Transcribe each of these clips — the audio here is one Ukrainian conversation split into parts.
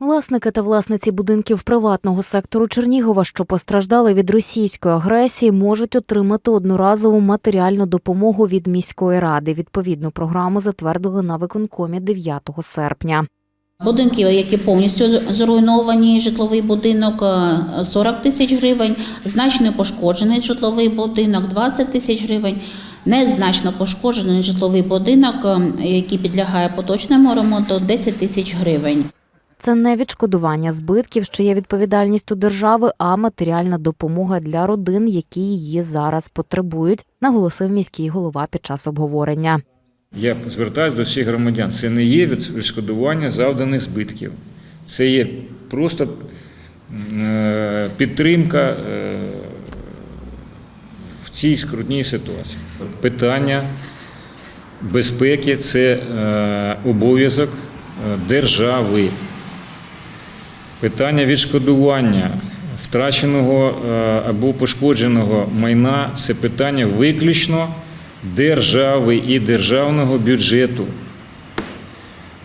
Власники та власниці будинків приватного сектору Чернігова, що постраждали від російської агресії, можуть отримати одноразову матеріальну допомогу від міської ради. Відповідну програму затвердили на виконкомі 9 серпня. Будинки, які повністю зруйновані, житловий будинок е, 40 тисяч гривень, значно пошкоджений житловий будинок 20 тисяч гривень, незначно пошкоджений житловий будинок, е, який підлягає поточному ремонту 10 тисяч гривень. Це не відшкодування збитків, що є відповідальністю держави, а матеріальна допомога для родин, які її зараз потребують, наголосив міський голова під час обговорення. Я звертаюся до всіх громадян. Це не є від- відшкодування завданих збитків. Це є просто е, підтримка е, в цій скрутній ситуації. Питання безпеки це е, обов'язок держави. Питання відшкодування втраченого е, або пошкодженого майна це питання виключно держави і державного бюджету.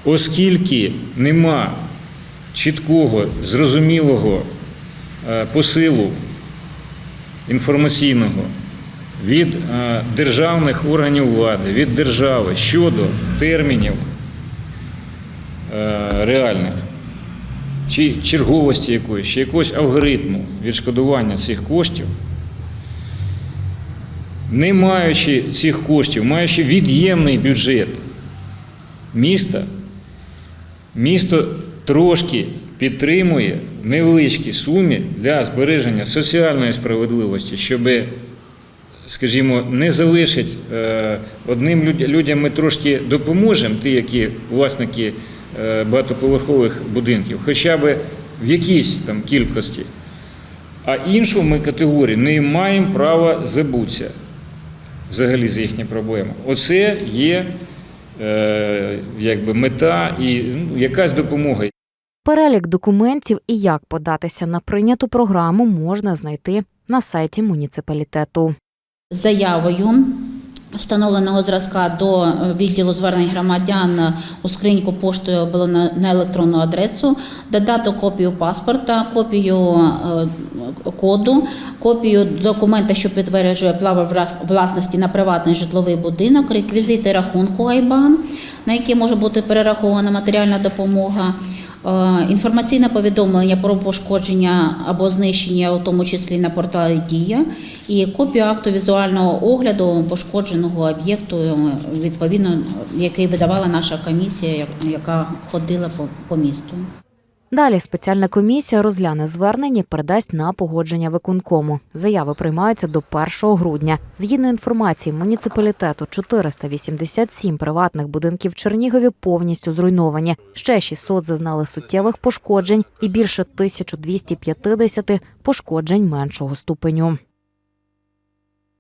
Оскільки нема чіткого, зрозумілого е, посилу інформаційного від е, державних органів влади, від держави щодо термінів реальних чи черговості якоїсь, чи якогось алгоритму відшкодування цих коштів, не маючи цих коштів, маючи від'ємний бюджет міста, місто трошки підтримує в невеличкій сумі для збереження соціальної справедливості, щоб, скажімо, не залишить е, одним людям ми трошки допоможемо, ті, які власники багатоповерхових будинків, хоча б в якійсь там кількості. А іншу ми категорію не маємо права забутися взагалі за їхні проблеми. Оце є е, якби мета і ну, якась допомога. Перелік документів і як податися на прийняту програму можна знайти на сайті муніципалітету. Заявою встановленого зразка до е, відділу звернень громадян у скриньку поштою або на електронну адресу, додати копію паспорта, копію е, коду, копію документа, що підтверджує право влас- власності на приватний житловий будинок, реквізити рахунку Айбан, на який може бути перерахована матеріальна допомога. Е, Інформаційне повідомлення про пошкодження або знищення, у тому числі на порталі Дія, і копію акту візуального огляду пошкодженого об'єкту, е, відповідно, який видавала наша комісія, яка ходила по, по місту. Далі спеціальна комісія розгляне звернення передасть на погодження виконкому. Заяви приймаються до 1 грудня. Згідно інформації муніципалітету, 487 приватних будинків в Чернігові повністю зруйновані. Ще 600 зазнали суттєвих пошкоджень і більше 1250 пошкоджень меншого ступеню.